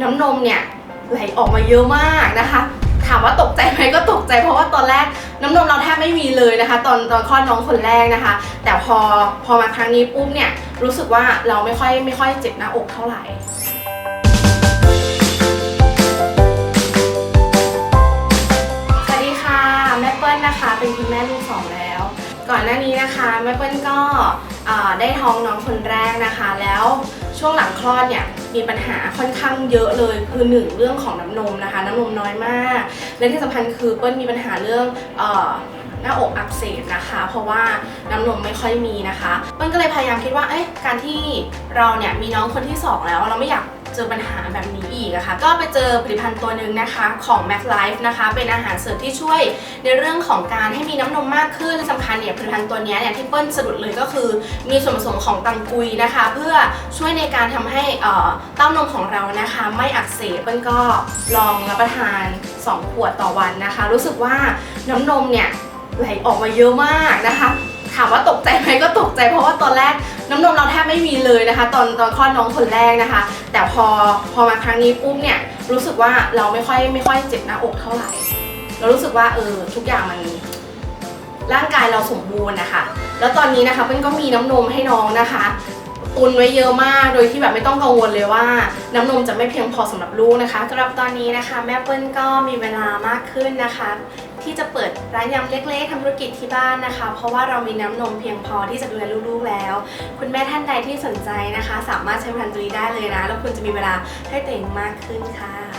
น้ำนมเนี่ยไหลออกมาเยอะมากนะคะ ถามว่าตกใจไหมก็ตกใจเพราะว่าตอนแรกน้ำนมเราแทบไม่มีเลยนะคะ ตอนตอนคลอดน้องคนแรกนะคะ แต่พอพอมาครั้งนี้ปุ๊บเนี่ยรู้สึกว่าเราไม่ค่อยไม่ค่อยเจ็บหน้าอกเท่าไหร่ สวัสดีค่ะแม่เปิ้ลนะคะ เป็นคุณแม่ลูกสองแล้ว ก่อนหน้านี้นะคะแม่เปิ้ลก็อ่าได้ท้องน้องคนแรกนะคะแล้ว ช่วงหลังคลอดเนี่ยมีปัญหาค่อนข้างเยอะเลยคือหนึ่งเรื่องของน้ำนมนะคะ น้ำนมน้อยมาก และที่สำคัญคือเปิ้ลมีปัญหาเรื่องเออหน้าอกอักเสบนะคะ เพราะว่าน้ำนมไม่ค่อยมีนะคะ เปิ้ลก็เลยพยายามคิดว่าเอ๊ะการที่เราเนี่ยมีน้องคนที่สองแล้วเราไม่อยาก เจอปัญหาแบบนี้อีกอะคะ่ะก็ไปเจอผลิตภัณฑ์ตัวหนึ่งนะคะของ Mac Life นะคะเป็นอาหารเสริมที่ช่วยในเรื่องของการให้มีน้ำนมมากขึ้นสำคัญเนี่ยผลิตภัณฑ์ตัวนี้เนี่ยที่เปิ้ลสะดุดเลยก็คือ มีส่วนผสมของตังกุยนะคะ เพื่อช่วยในการทำให้เอ่อเต้านมของเรานะคะ ไม่อักเสบเปิ้ลก็ลองรับประทาน 2 ขวดต่อวันนะคะ รู้สึกว่าน้ำนมเนี่ยไหลออกมาเยอะมากนะคะถามว่าตกใจไหมก็ตกใจเพราะว่าตอนแรก น้ำนมเราแทบไม่มีเลยนะคะ ตอนตอนคลอดน้องคนแรกนะคะ แต่พอพอมาครั้งนี้ปุ๊บเนี่ยรู้สึกว่าเราไม่ค่อยไม่ค่อยเจ็บหน้าอกเท่าไหร่ เรารู้สึกว่าเออทุกอย่างมันร่างกายเราสมบูรณ์นะคะ แล้วตอนนี้นะคะเปิ้ลก็มีน้ำนมให้น้องนะคะตุนไว้เยอะมาก โดยที่แบบไม่ต้องกังวลเลยว่า น้ำนมจะไม่เพียงพอสำหรับลูกนะคะสำหรับตอนนี้นะคะ แม่เปิ้ลก็มีเวลามากขึ้นนะคะ ที่จะเปิดร้านยำเล็กๆทำธุรกิจที่บ้านนะคะ เพราะว่าเรามีน้ำนมเพียงพอที่จะดูแลลูกๆแล้ว คุณแม่ท่านใดที่สนใจนะคะ สามารถใช้ผลิตภัณฑ์ตัวนี้ได้เลยนะ แล้วคุณจะมีเวลาให้ตัวเองมากขึ้นค่ะ